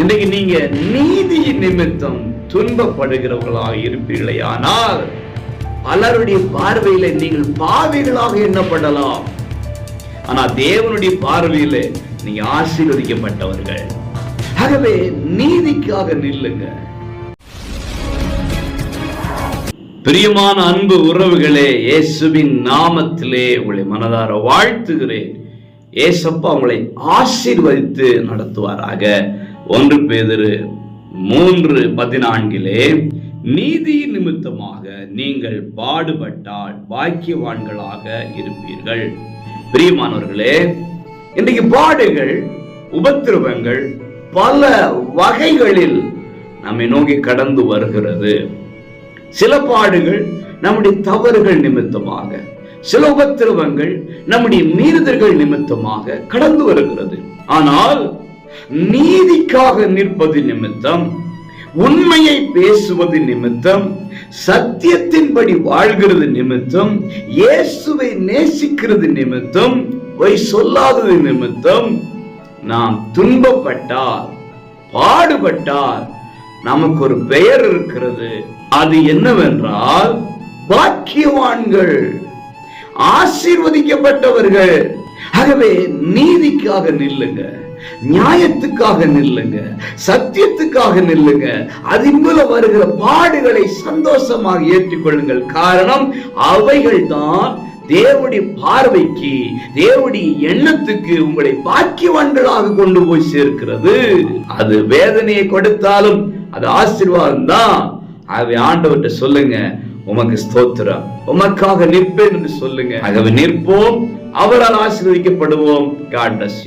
இன்றைக்கு நீங்க நீதியின் நிமித்தம் துன்பப்படுகிறவர்களாக இருப்பீர்களே ஆனால் பலருடைய பார்வையில நீங்கள் பாவிகளாக எண்ணப்படலாம். ஆனா தேவனுடைய பார்வையில நீங்க ஆசீர்வதிக்கப்பட்டவர்கள். ஆகவே நீதிக்காக நில்லுங்க. பிரியமான அன்பு உறவுகளே இயேசுவின் நாமத்திலே உங்களை மனதார வாழ்த்துகிறேன். ஏசப்பா உங்களை ஆசீர்வதித்து நடத்துவாராக. ஒன்று பேதிரு மூன்று பதினான்கிலே நீதி நிமித்தமாக நீங்கள் பாடுபட்டால் பாக்கியவான்களாக இருப்பீர்கள். பிரியமானவர்களே இன்றைக்கு பாடுகள் உபத்திரவங்கள் பல வகைகளில் நம்மை நோக்கி கடந்து வருகிறது. சில பாடுகள் நம்முடைய தவறுகள் நிமித்தமாக சில உபத்திரவங்கள் நம்முடைய மீறுதல்கள் நிமித்தமாக கடந்து வருகிறது. ஆனால் நீதிக்காக நிற்பது நிமித்தம் உண்மையை பேசுவது நிமித்தம் சத்தியத்தின்படி வாழ்கிறது நிமித்தம் இயேசுவை நேசிக்கிறது நிமித்தம் பொய் சொல்லாதது நிமித்தம் நாம் துன்பப்பட்டால் பாடுபட்டால் நமக்கு ஒரு பெயர் இருக்கிறது. அது என்னவென்றால் பாக்கியவான்கள் ஆசீர்வதிக்கப்பட்டவர்கள். ஆகவே நீதிக்காக நில்லுங்க நியாயத்துக்காக நில்லுங்க சத்தியத்துக்காக நில்லுங்க அதன் வருகிற பாடுகளை சந்தோஷமாக ஏற்றுக்கொள்ளுங்கள். காரணம் அவைகள் தான் தேவனுடைய பார்வைக்கு தேவனுடைய எண்ணத்துக்கு உங்களை பாக்கியவான்களாக கொண்டு போய் சேர்க்கிறது. அது வேதனையை கொடுத்தாலும் அது ஆசீர்வாதம் தான். ஆகவே ஆண்டவர்கிட்ட சொல்லுங்க உமக்கு ஸ்தோத்திரம். உமக்காக நிற்பேன் என்று சொல்லுங்க. ஆகவே நிற்போம். அவரால் ஆசீர்வதிக்கப்படுவோம். God bless